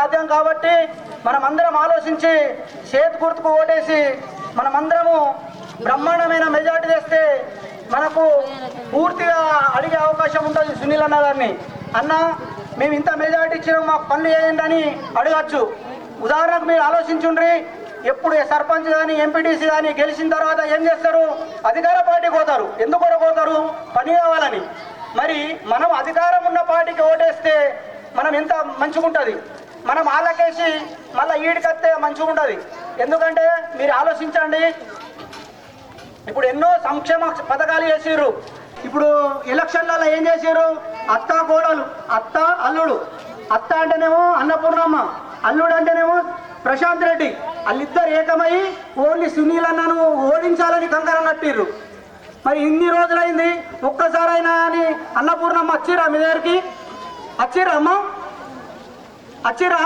సాధ్యం కాబట్టి మనమందరం ఆలోచించి చేతి గుర్తుకు ఓటేసి మనమందరము బ్రహ్మాండమైన మెజార్టీ తెస్తే మనకు పూర్తిగా అడిగే అవకాశం ఉంటుంది సునీల్ అన్న గారిని. అన్న మేము ఇంత మెజార్టీ ఇచ్చినాం మాకు పనులు చేయండి అని అడగచ్చు. ఉదాహరణకు మీరు ఆలోచించుండ్రి ఎప్పుడు సర్పంచ్ కానీ ఎంపీటీసీ కానీ గెలిచిన తర్వాత ఏం చేస్తారు? అధికార పార్టీకి పోతారు. ఎందుకు పోతారు? పని కావాలని. మరి మనం అధికారం ఉన్న పార్టీకి ఓటేస్తే మనం ఎంత మంచిగుంటుంది? మనం ఆలకేసి మళ్ళీ ఈడికత్తే మంచిగా ఉండదు ఎందుకంటే మీరు ఆలోచించండి. ఇప్పుడు ఎన్నో సంక్షేమ పథకాలు చేసిర్రు. ఇప్పుడు ఎలక్షన్లలో ఏం చేసారు అత్త కోడలు అత్త అల్లుడు. అత్త అంటేనేమో అన్నపూర్ణమ్మ అల్లుడు అంటేనేమో ప్రశాంత్ రెడ్డి. వాళ్ళిద్దరు ఏకమై ఓన్లీ సునీల్ అన్నను ఓడించాలని కంకణం కట్టిర్రు. మరి ఇన్ని రోజులైంది ఒక్కసారైనా అని అన్నపూర్ణమ్మ వచ్చిరా మీ దగ్గరికి? వచ్చిరా అమ్మ? అచ్చిరా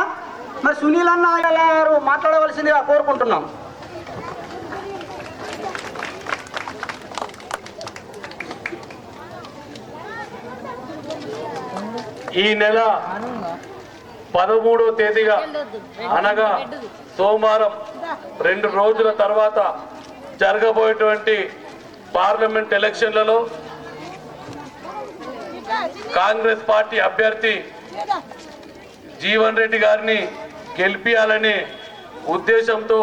మరి సునీల్ అన్న గారు మాట్లాడవలసిందిగా కోరుకుంటున్నాం. ఈ నెల పదమూడో తేదీగా అనగా సోమవారం రెండు రోజుల తర్వాత జరగబోయేటువంటి పార్లమెంట్ ఎలక్షన్లలో కాంగ్రెస్ పార్టీ అభ్యర్థి జీవన్ రెడ్డి గారిని గెలిపించాలనే ఉద్దేశంతో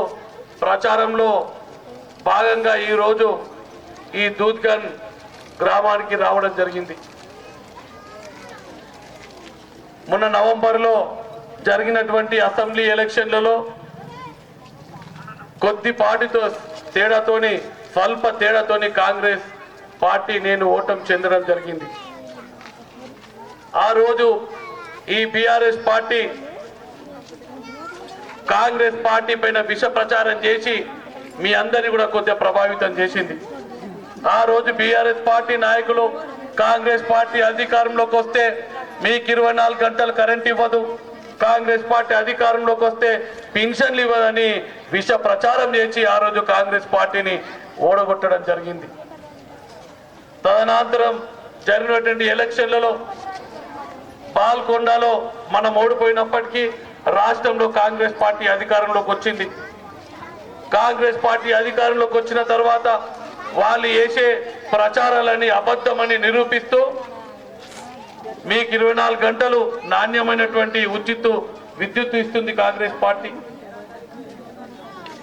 ప్రచారంలో భాగంగా ఈరోజు ఈ దూద్గన్ గ్రామానికి రావడం జరిగింది. మొన్న నవంబర్లో జరిగినటువంటి అసెంబ్లీ ఎలక్షన్లలో కొద్దిపాటితో తేడాతోని స్వల్ప తేడాతోని కాంగ్రెస్ పార్టీ నేను ఓటం చెందడం జరిగింది. ఆ రోజు ఈ బీఆర్ఎస్ పార్టీ కాంగ్రెస్ పార్టీ పైన విష ప్రచారం చేసి మీ అందరినీ కూడా కొద్దిగా ప్రభావితం చేసింది. ఆ రోజు బీఆర్ఎస్ పార్టీ నాయకులు కాంగ్రెస్ పార్టీ అధికారంలోకి వస్తే మీకు ఇరవై నాలుగు గంటలు కరెంట్ ఇవ్వదు. కాంగ్రెస్ పార్టీ అధికారంలోకి వస్తే పింఛన్లు ఇవ్వదని విష ప్రచారం చేసి ఆ రోజు కాంగ్రెస్ పార్టీని ఓడగొట్టడం జరిగింది. తదనంతరం జరిగినటువంటి ఎలక్షన్లలో పాల్కొండలో మనం ఓడిపోయినప్పటికీ రాష్ట్రంలో కాంగ్రెస్ పార్టీ అధికారంలోకి వచ్చింది. కాంగ్రెస్ పార్టీ అధికారంలోకి వచ్చిన తర్వాత వాళ్ళు వేసే ప్రచారాలని అబద్ధమని నిరూపిస్తూ మీకు ఇరవై నాలుగు గంటలు నాణ్యమైనటువంటి ఉచిత విద్యుత్ ఇస్తుంది కాంగ్రెస్ పార్టీ.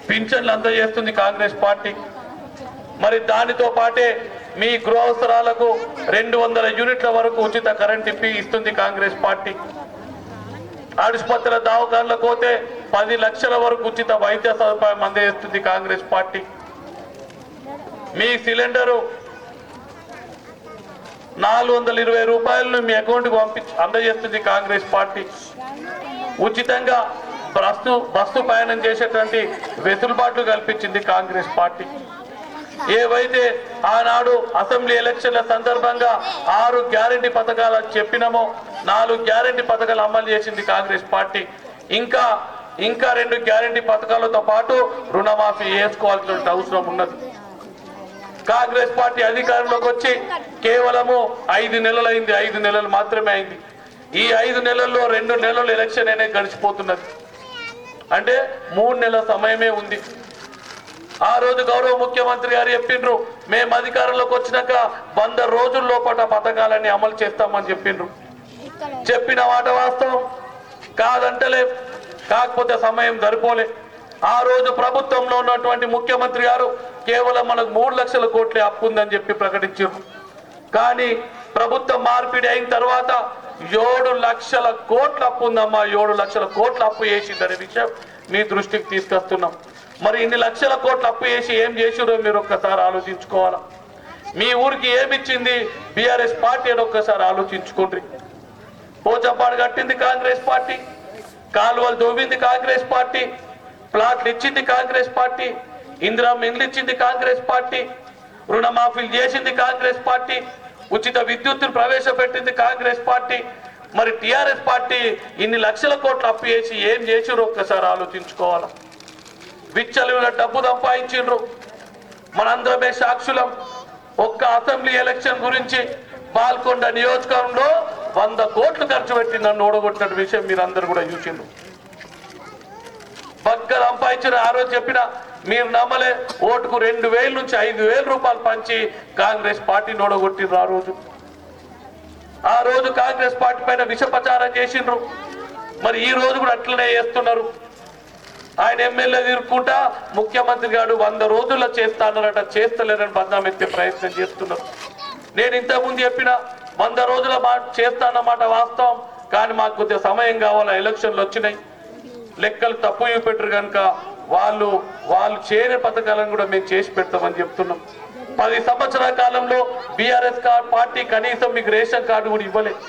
పింఛన్లు అందజేస్తుంది కాంగ్రెస్ పార్టీ. మరి దానితో పాటే మీ గృహవసరాలకు రెండు వందల యూనిట్ల వరకు ఉచిత కరెంట్ ఇప్పి ఇస్తుంది కాంగ్రెస్ పార్టీ. ఆసుపత్రుల దావకాన్లకు పోతే పది లక్షల వరకు ఉచిత వైద్య సదుపాయం అందజేస్తుంది కాంగ్రెస్ పార్టీ. మీ సిలిండరు నాలుగు వందల ఇరవై రూపాయలను మీ అకౌంట్కి పంపించి అందజేస్తుంది కాంగ్రెస్ పార్టీ. ఉచితంగా బస్సు బస్సు ప్రయాణం చేసేటువంటి వెసులుబాట్లు కల్పించింది కాంగ్రెస్ పార్టీ. ఏవైతే ఆనాడు అసెంబ్లీ ఎలక్షన్ల సందర్భంగా ఆరు గ్యారంటీ పథకాలు చెప్పినామో నాలుగు గ్యారంటీ పథకాలు అమలు చేసింది కాంగ్రెస్ పార్టీ. ఇంకా ఇంకా రెండు గ్యారంటీ పథకాలతో పాటు రుణమాఫీ చేసుకోవాల్సిన అవసరం ఉన్నది. కాంగ్రెస్ పార్టీ అధికారంలోకి వచ్చి కేవలము ఐదు నెలలైంది ఐదు నెలలు మాత్రమే అయింది. ఈ ఐదు నెలల్లో రెండు నెలలు ఎలక్షన్ అనేది గడిచిపోతున్నది. అంటే మూడు నెలల సమయమే ఉంది. ఆ రోజు గౌరవ ముఖ్యమంత్రి గారు చెప్పిండ్రు మేము అధికారంలోకి వచ్చినాక వంద రోజుల లోపల పథకాలన్నీ అమలు చేస్తామని చెప్పిండ్రు. చెప్పిన మాట వాస్తవం. కాదంటలే కాకపోతే సమయం సరిపోలే. ఆ రోజు ప్రభుత్వంలో ఉన్నటువంటి ముఖ్యమంత్రి గారు కేవలం మనకు మూడు లక్షల కోట్లే అప్పు ఉందని చెప్పి ప్రకటించారు కానీ ప్రభుత్వం మార్పిడి అయిన తర్వాత ఏడు లక్షల కోట్ల అప్పు ఉందమ్మా ఏడు లక్షల కోట్ల అప్పు చేసిందనే విషయం మీ దృష్టికి తీసుకొస్తున్నాం. మరి ఇన్ని లక్షల కోట్లు అప్పు చేసి ఏం చేసిరో మీరు ఒక్కసారి ఆలోచించుకోవాలా? మీ ఊరికి ఏమిచ్చింది బీఆర్ఎస్ పార్టీ అని ఒక్కసారి ఆలోచించుకోండి. పోచపాడు కట్టింది కాంగ్రెస్ పార్టీ కాలువలు దోవింది కాంగ్రెస్ పార్టీ ప్లాట్లు ఇచ్చింది కాంగ్రెస్ పార్టీ ఇందిరా మిన్లు ఇచ్చింది కాంగ్రెస్ పార్టీ రుణమాఫీలు చేసింది కాంగ్రెస్ పార్టీ ఉచిత విద్యుత్తును ప్రవేశపెట్టింది కాంగ్రెస్ పార్టీ. మరి టిఆర్ఎస్ పార్టీ ఇన్ని లక్షల కోట్లు అప్పు చేసి ఏం చేసిరో ఒక్కసారి ఆలోచించుకోవాలా? విచ్చలుగా డబ్బు సంపాదించిండ్రు. మనందరమే సాక్షులం. ఒక్క అసెంబ్లీ ఎలక్షన్ గురించి పాల్కొండ నియోజకవర్గంలో వంద కోట్లు ఖర్చు పెట్టి నన్ను ఓడగొట్టిన విషయం మీరు అందరు కూడా చూసిండ్రు. పక్కన సంపాదించిన ఆ రోజు చెప్పిన మీరు నమ్మలే ఓటుకు రెండు వేల నుంచి ఐదు వేల రూపాయలు పంచి కాంగ్రెస్ పార్టీని ఓడగొట్టిండ్రు ఆ రోజు. ఆ రోజు కాంగ్రెస్ పార్టీ పైన విష ప్రచారం చేసిండ్రు. మరి ఈ రోజు కూడా అట్లనే చేస్తున్నారు. ఆయన ఎమ్మెల్యే తీరుకుంటా ముఖ్యమంత్రి గారు వంద రోజుల్లో చేస్తానన్నట చేస్తలేరని బంధం ఎత్తే ప్రయత్నం చేస్తున్నారు. నేను ఇంతకుముందు చెప్పిన వంద రోజుల మాట చేస్తానన్నమాట వాస్తవం కానీ మాకు కొద్దిగా సమయం కావాలా ఎలక్షన్లు వచ్చినాయి. లెక్కలు తప్పు చూపెట్టరు కనుక వాళ్ళు వాళ్ళు చేరే పథకాలను కూడా మేము చేసి పెడతామని చెప్తున్నాం. పది సంవత్సరాల కాలంలో బీఆర్ఎస్ పార్టీ కనీసం మీకు రేషన్ కార్డు కూడా ఇవ్వలేదు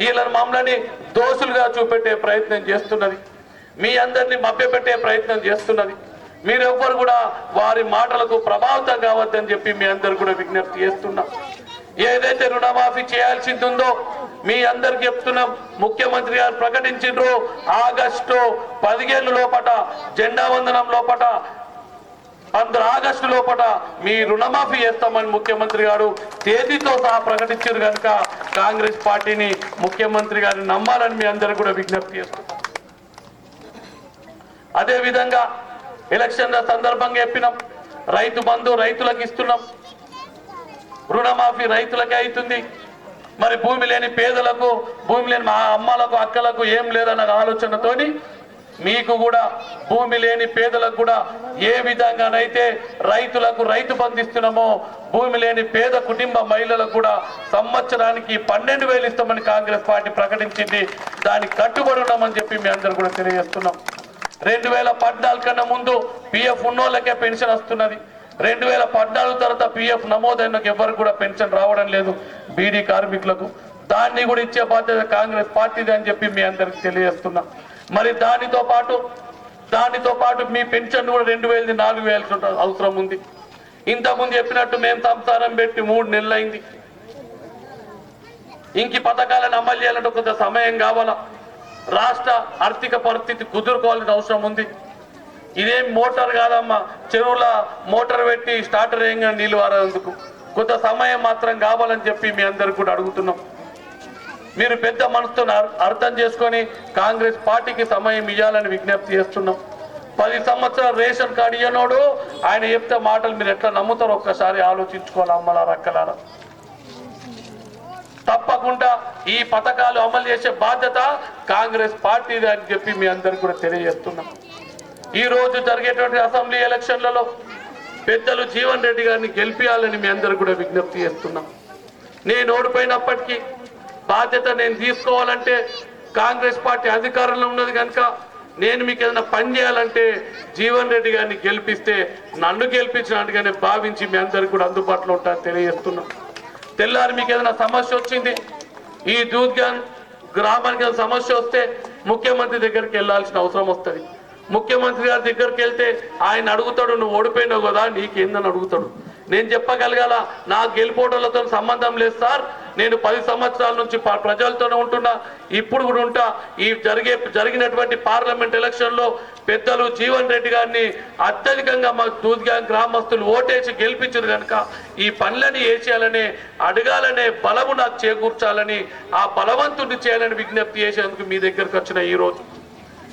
వీళ్ళని మమ్మల్ని దోషులుగా చూపెట్టే ప్రయత్నం చేస్తున్నది. మీ అందరినీ మభ్యపెట్టే ప్రయత్నం చేస్తున్నది. మీరెవ్వరు కూడా వారి మాటలకు ప్రభావితం కావద్దని చెప్పి మీ అందరు కూడా విజ్ఞప్తి చేస్తున్నాం. ఏదైతే రుణమాఫీ చేయాల్సింది ఉందో మీ అందరికి చెప్తున్నాం. ముఖ్యమంత్రి గారు ప్రకటించిండ్రు ఆగస్టు పదిహేను లోపట జెండా వందనం లోపట అందరు ఆగస్టు లోపల మీ రుణమాఫీ చేస్తామని ముఖ్యమంత్రి గారు తేదీతో సహా ప్రకటించారు కనుక కాంగ్రెస్ పార్టీని ముఖ్యమంత్రి గారిని నమ్మాలని మీ అందరూ కూడా విజ్ఞప్తి చేస్తున్నాం. అదే విధంగా ఎలక్షన్ల సందర్భంగా చెప్పినాం. రైతు బంధు రైతులకు ఇస్తున్నాం. రుణమాఫీ రైతులకే అవుతుంది. మరి భూమి లేని పేదలకు భూమి లేని మా అమ్మలకు అక్కలకు ఏం లేదన్న ఆలోచనతోని మీకు కూడా భూమి లేని పేదలకు కూడా ఏ విధంగానైతే రైతులకు రైతు బంధిస్తున్నామో భూమి లేని పేద కుటుంబ మహిళలకు కూడా సంవత్సరానికి పన్నెండు వేలు ఇస్తామని కాంగ్రెస్ పార్టీ ప్రకటించింది. దానికి కట్టుబడి ఉన్నామని చెప్పి మీ అందరు కూడా తెలియజేస్తున్నాం. రెండు వేల పద్నాలుగు కన్నా ముందు పిఎఫ్ ఉన్నోళ్ళకే పెన్షన్ వస్తున్నది. రెండు వేల పద్నాలుగు తర్వాత పిఎఫ్ నమోదైన ఎవరికి కూడా పెన్షన్ రావడం లేదు బీడీ కార్మికులకు. దాన్ని కూడా ఇచ్చే బాధ్యత కాంగ్రెస్ పార్టీది అని చెప్పి మీ అందరికి తెలియజేస్తున్నా. మరి దానితో పాటు దానితో పాటు మీ పెన్షన్ కూడా రెండు వేలది నాలుగు వేలు అవసరం ఉంది. ఇంతకుముందు చెప్పినట్టు మేము సంసారం పెట్టి మూడు నెలలైంది. ఇంక పథకాలను అమలు చేయాలంటే కొంత సమయం కావాలా? రాష్ట్ర ఆర్థిక పరిస్థితి కుదుర్కోవాల్సిన అవసరం ఉంది. ఇదేం మోటార్ కాదమ్మా. చెరువుల మోటార్ పెట్టి స్టార్టర్ ఏంగా నీళ్ళు వారేందుకు? కొంత సమయం మాత్రం కావాలని చెప్పి మీ అందరికి కూడా అడుగుతున్నాం. మీరు పెద్ద మనసుతో అర్- అర్థం చేసుకొని కాంగ్రెస్ పార్టీకి సమయం ఇవ్వాలని విజ్ఞప్తి చేస్తున్నాం. పది సంవత్సరాలు రేషన్ కార్డు ఇయ్యనోడు ఆయన చెప్తే మాటలు మీరు ఎట్లా నమ్ముతారో ఒక్కసారి ఆలోచించుకోవాలి అమ్మలారా అక్కలారా? తప్పకుండా ఈ పథకాలు అమలు చేసే బాధ్యత కాంగ్రెస్ పార్టీదే అని చెప్పి మీ అందరికి కూడా తెలియజేస్తున్నాం. ఈ రోజు జరిగేటువంటి అసెంబ్లీ ఎలక్షన్లలో పెద్దలు జీవన్ రెడ్డి గారిని గెలిపించాలని మీ అందరు కూడా విజ్ఞప్తి చేస్తున్నాం. నేను ఓడిపోయినప్పటికీ బాధ్యత నేను తీసుకోవాలంటే కాంగ్రెస్ పార్టీ అధికారంలో ఉన్నది కనుక నేను మీకు ఏదైనా పని చేయాలంటే జీవన్ రెడ్డి గారిని గెలిపిస్తే నన్ను గెలిపించినట్టుగానే భావించి మీ అందరికి కూడా అందుబాటులో ఉంటారని తెలియజేస్తున్నాం. తెల్లారి మీకు ఏదైనా సమస్య వచ్చింది ఈ దూద్గాన్ గ్రామానికి సమస్య వస్తే ముఖ్యమంత్రి దగ్గరికి వెళ్ళాల్సిన అవసరం వస్తుంది. ముఖ్యమంత్రి గారి దగ్గరికి వెళ్తే ఆయన అడుగుతాడు నువ్వు ఓడిపోయినావు కదా నీకేందని అడుగుతాడు. నేను చెప్పగలగాల? నా గెలిపోవడంతో సంబంధం లేదు సార్. నేను పది సంవత్సరాల నుంచి ప్రజలతోనే ఉంటున్నా. ఇప్పుడు కూడా ఉంటా. ఈ జరిగే జరిగినటువంటి పార్లమెంట్ ఎలక్షన్లో పెద్దలు జీవన్ రెడ్డి గారిని అత్యధికంగా మా దూద్గా గ్రామస్తులు ఓటేసి గెలిపించారు కనుక ఈ పనులని వేసేయాలని అడగాలనే బలము నాకు చేకూర్చాలని ఆ బలవంతుడిని చేయాలని విజ్ఞప్తి చేసేందుకు మీ దగ్గరకు వచ్చిన ఈరోజు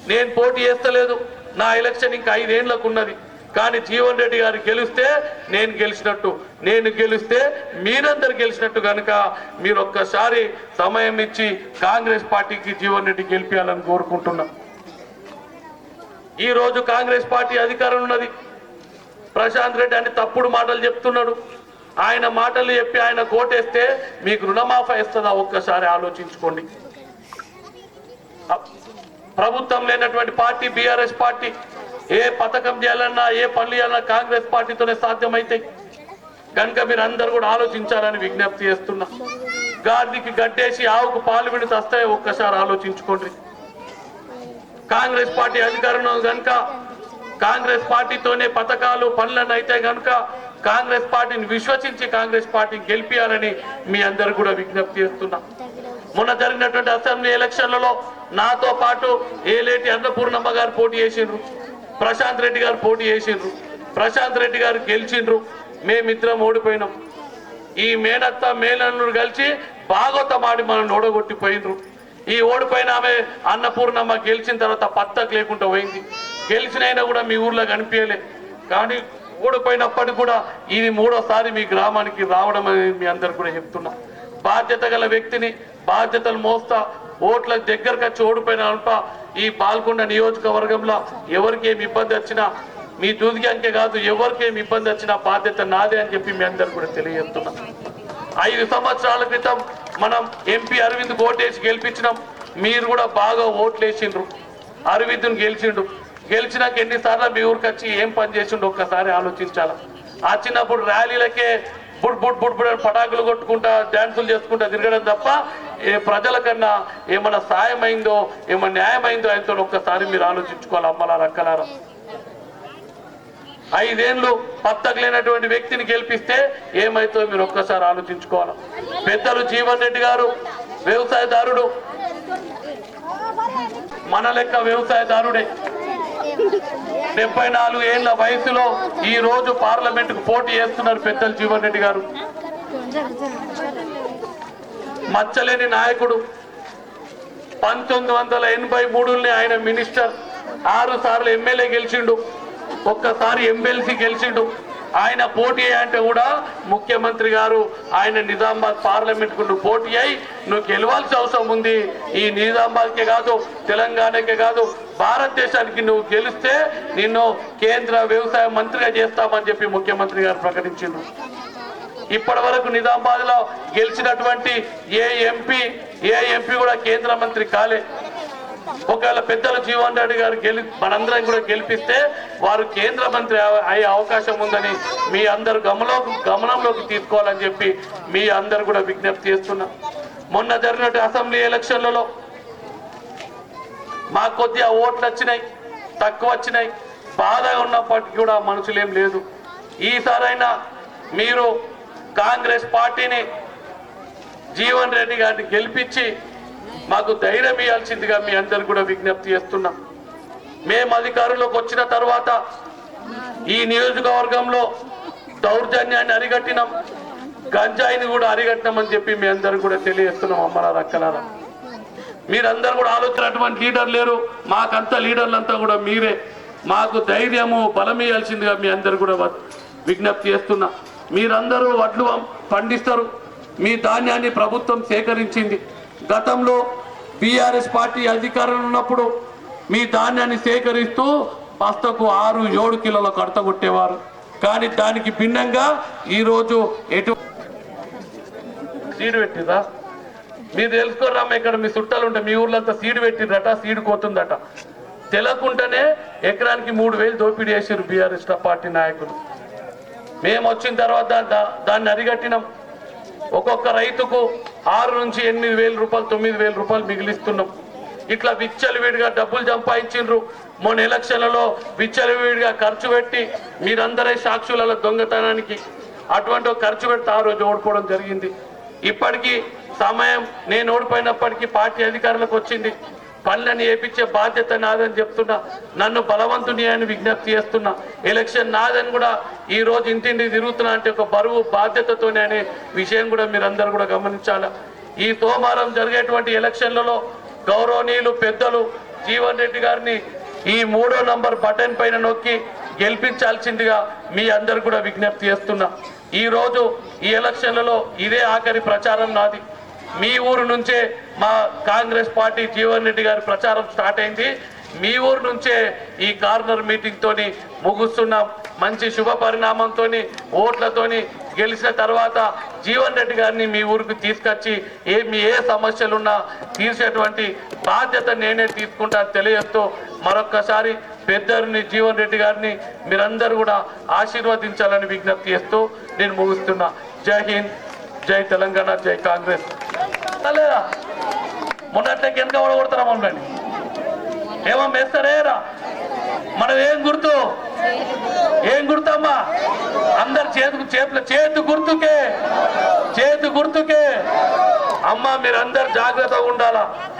నేను పోటీ చేస్తలేదు. నా ఎలక్షన్ ఇంకా ఐదేళ్ళకు ఉన్నది. కానీ జీవన్ రెడ్డి గారు గెలిస్తే నేను గెలిచినట్టు. నేను గెలిస్తే మీరందరు గెలిచినట్టు కనుక మీరు ఒక్కసారి సమయం ఇచ్చి కాంగ్రెస్ పార్టీకి జీవన్ రెడ్డి గెలిపించాలని కోరుకుంటున్నా. ఈరోజు కాంగ్రెస్ పార్టీ అధికారం ఉన్నది. ప్రశాంత్ రెడ్డి అని తప్పుడు మాటలు చెప్తున్నాడు. ఆయన మాటలు చెప్పి ఆయన కోటేస్తే మీకు రుణమాఫా ఇస్తుందా ఒక్కసారి ఆలోచించుకోండి. ప్రభుత్వం లేనటువంటి పార్టీ బీఆర్ఎస్ పార్టీ ఏ పథకం చేయాలన్నా ఏ పనులు చేయాలన్నా కాంగ్రెస్ పార్టీతోనే సాధ్యమైతాయి కనుక మీరు అందరు కూడా ఆలోచించాలని విజ్ఞప్తి చేస్తున్నా. గాడికి గడ్డేసి ఆవుకు పాలు విడి వస్తాయి ఒక్కసారి ఆలోచించుకోండి. కాంగ్రెస్ పార్టీ అధికారంలో కనుక కాంగ్రెస్ పార్టీతోనే పథకాలు పనులను అయితే కనుక కాంగ్రెస్ పార్టీని విశ్వసించి కాంగ్రెస్ పార్టీని గెలిపియాలని మీ అందరు కూడా విజ్ఞప్తి చేస్తున్నా. మొన్న జరిగినటువంటి అసెంబ్లీ ఎలక్షన్లలో నాతో పాటు ఏలేటి అన్నపూర్ణమ్మ గారు పోటీ చేసిండ్రు. ప్రశాంత్ రెడ్డి గారు పోటీ చేసిండ్రు. ప్రశాంత్ రెడ్డి గారు గెలిచిండ్రు. మేమిద్దరం ఓడిపోయినాం. ఈ మేనత్త మేనన్నుడు కలిసి భాగవతం ఆడి మనం ఓడగొట్టిపోయినరు ఈ ఓడిపోయిన ఆమె అన్నపూర్ణమ్మ గెలిచిన తర్వాత పత్తకు లేకుండా పోయింది. గెలిచినైనా కూడా మీ ఊర్లో కనిపించలే. కానీ ఓడిపోయినప్పటికి కూడా ఇది మూడోసారి మీ గ్రామానికి రావడం అనేది మీ అందరు కూడా చెప్తున్నా. బాధ్యత గల వ్యక్తిని బాధ్యతలు మోస్తా ఓట్ల దగ్గరకు వచ్చి ఓడిపోయిన అల్ప ఈ పాల్గొండ నియోజకవర్గంలో ఎవరికి ఏమి ఇబ్బంది వచ్చినా మీ దూదికి అంకే కాదు ఎవరికి ఏమి ఇబ్బంది వచ్చినా బాధ్యత నాదే అని చెప్పి మీ అందరు కూడా తెలియజేస్తున్నా. ఐదు సంవత్సరాల క్రితం మనం ఎంపీ అరవింద్ ఓటేసి గెలిపించినాం. మీరు కూడా బాగా ఓట్లేసిండ్రు. అరవింద్ను గెలిచిండు. గెలిచినాక ఎన్నిసార్లు మీ ఊరికి వచ్చి ఏం పని చేసిండు ఒక్కసారి ఆలోచించాల? చిన్నప్పుడు ర్యాలీలకే బుడ్ బుడ్ బుడ్ బుడ్ పటాకులు కొట్టుకుంటా డ్యాన్సులు చేసుకుంటా తిరగడం తప్ప ఏ ప్రజల కన్నా ఏమైనా సాయం అయిందో ఏమైనా న్యాయమైందో ఆయనతో ఒక్కసారి మీరు ఆలోచించుకోవాలి అమ్మలారా అక్కలారా. ఐదేళ్ళు పత్తగలేనటువంటి వ్యక్తిని గెలిపిస్తే ఏమైతో మీరు ఒక్కసారి ఆలోచించుకోవాలి. పెద్దలు జీవన్ రెడ్డి గారు వ్యవసాయదారుడు. మన లెక్క వ్యవసాయదారుడే. డెబ్బై నాలుగు ఏళ్ళ వయసులో ఈ రోజు పార్లమెంట్కు పోటీ చేస్తున్నారు పెద్దలు జీవన్ రెడ్డి గారు. మచ్చలేని నాయకుడు. పంతొమ్మిది వందల ఎనభై మూడుని ఆయన మినిస్టర్ ఆరు సార్లు ఎమ్మెల్యే గెలిచిండు ఒక్కసారి ఎమ్మెల్సీ గెలిచిండు. ఆయన పోటీ అంటే కూడా ముఖ్యమంత్రి గారు ఆయన నిజామాబాద్ పార్లమెంట్కు నువ్వు పోటీ అయి నువ్వు గెలవాల్సిన అవసరం ఉంది. ఈ నిజామాబాద్కే కాదు తెలంగాణకే కాదు భారతదేశానికి నువ్వు గెలిస్తే నిన్ను కేంద్ర వ్యవసాయ మంత్రిగా చేస్తామని చెప్పి ముఖ్యమంత్రి గారు ప్రకటించిండు ఇప్పటి వరకు నిజామాబాద్లో గెలిచినటువంటి ఏ ఎంపీ ఏ ఎంపీ కూడా కేంద్ర మంత్రి కాలే. ఒకవేళ పెద్దలు జీవన్ రెడ్డి గారు గెలి మనందరం కూడా గెలిపిస్తే వారు కేంద్ర మంత్రి అవ- అయ్యే అవకాశం ఉందని మీ అందరు గమలో గమనంలోకి తీసుకోవాలని చెప్పి మీ అందరు కూడా విజ్ఞప్తి చేస్తున్నా. మొన్న జరిగినట్టు అసెంబ్లీ ఎలక్షన్లలో మాకు కొద్దిగా ఓట్లు వచ్చినాయి తక్కువ వచ్చినాయి. బాధగా ఉన్నప్పటికీ కూడా మనసులేం లేదు. ఈసారైనా మీరు కాంగ్రెస్ పార్టీని జీవన్ రెడ్డి గారిని గెలిపించి మాకు ధైర్యం ఇవ్వాల్సిందిగా మీ అందరు కూడా విజ్ఞప్తి చేస్తున్నాం. మేము అధికారంలోకి వచ్చిన తర్వాత ఈ నియోజకవర్గంలో దౌర్జన్యాన్ని అరిగట్టినాం. గంజాయిని కూడా అరిగట్టినామని చెప్పి మీ అందరు కూడా తెలియజేస్తున్నాం అమ్మలారా అక్కలారా మీరందరూ కూడా ఆలోచనటువంటి లీడర్ లేరు. మాకంతా లీడర్లంతా కూడా మీరే. మాకు ధైర్యము బలం ఇవ్వాల్సిందిగా మీ అందరు కూడా విజ్ఞప్తి చేస్తున్నా. మీరందరూ వడ్లు పండిస్తారు. మీ ధాన్యాన్ని ప్రభుత్వం సేకరించింది. గతంలో బీఆర్ఎస్ పార్టీ అధికారంలో ఉన్నప్పుడు మీ ధాన్యాన్ని సేకరిస్తూ బస్తకు ఆరు ఏడు కిలోల కడత కొట్టేవారు. కానీ దానికి భిన్నంగా ఈరోజు ఎటు సీడు పెట్టిరా మీరు తెలుసుకోరమ్మా ఇక్కడ మీ చుట్టాలు ఉంటే మీ ఊర్లో అంతా సీడు పెట్టిందట సీడు కోతుందట. తెలకుండానే ఎకరానికి మూడు వేలు దోపిడీ చేసారు బీఆర్ఎస్ పార్టీ నాయకులు. మేము వచ్చిన తర్వాత దా- దాన్ని అరిగట్టినాం. ఒక్కొక్క రైతుకు ఆరు నుంచి ఎనిమిది వేల రూపాయలు తొమ్మిది వేల రూపాయలు మిగిలిస్తున్నాం. ఇట్లా విచ్చలవిడిగా డబ్బులు సంపాదించిండ్రు. మొన్న ఎలక్షన్లలో విచ్చలవిడిగా ఖర్చు పెట్టి మీరందరే సాక్షుల దొంగతనానికి అటువంటి ఖర్చు పెడితే ఆ రోజు ఓడిపోవడం జరిగింది. ఇప్పటికీ సమయం నేను ఓడిపోయినప్పటికీ పార్టీ అధికారులకు వచ్చింది. పనులను ఏపించే బాధ్యత నాదని చెప్తున్నా. నన్ను బలవంతుని అని విజ్ఞప్తి చేస్తున్నా. ఎలక్షన్ నాదని కూడా ఈ రోజు ఇంటింటి తిరుగుతున్నా అంటే ఒక బరువు బాధ్యతతోనే అనే విషయం కూడా మీరందరూ కూడా గమనించాలా. ఈ సోమవారం జరిగేటువంటి ఎలక్షన్లలో గౌరవనీయులు పెద్దలు జీవన్ రెడ్డి గారిని ఈ మూడో నంబర్ బటన్ పైన నొక్కి గెలిపించాల్సిందిగా మీ అందరు కూడా విజ్ఞప్తి చేస్తున్నా. ఈరోజు ఈ ఎలక్షన్లలో ఇదే ఆఖరి ప్రచారం నాది. మీ ఊరు నుంచే మా కాంగ్రెస్ పార్టీ జీవన్ రెడ్డి గారి ప్రచారం స్టార్ట్ అయింది. మీ ఊరు నుంచే ఈ కార్నర్ మీటింగ్తో ముగుస్తున్నాం. మంచి శుభ పరిణామంతో ఓట్లతోని గెలిచిన తర్వాత జీవన్ రెడ్డి గారిని మీ ఊరికి తీసుకొచ్చి ఏ మీ ఏ సమస్యలున్నా తీర్చేటువంటి బాధ్యత నేనే తీసుకుంటాను తెలియజేస్తూ మరొక్కసారి పెద్దరిని జీవన్ రెడ్డి గారిని మీరందరూ కూడా ఆశీర్వదించాలని విజ్ఞప్తి చేస్తూ నేను ముగిస్తున్నా. జై హింద్ జై తెలంగాణ జై కాంగ్రెస్. లేదా మొన్నట్లే వెనక కొడతారా మమ్మల్ని? ఏమో వేస్తారేరా మనం ఏం గుర్తు? ఏం గుర్తమ్మా? అందరు చేతు చేతుల చేతు గుర్తుకే. చేతు గుర్తుకే. అమ్మ మీరందరు జాగ్రత్తగా ఉండాలా?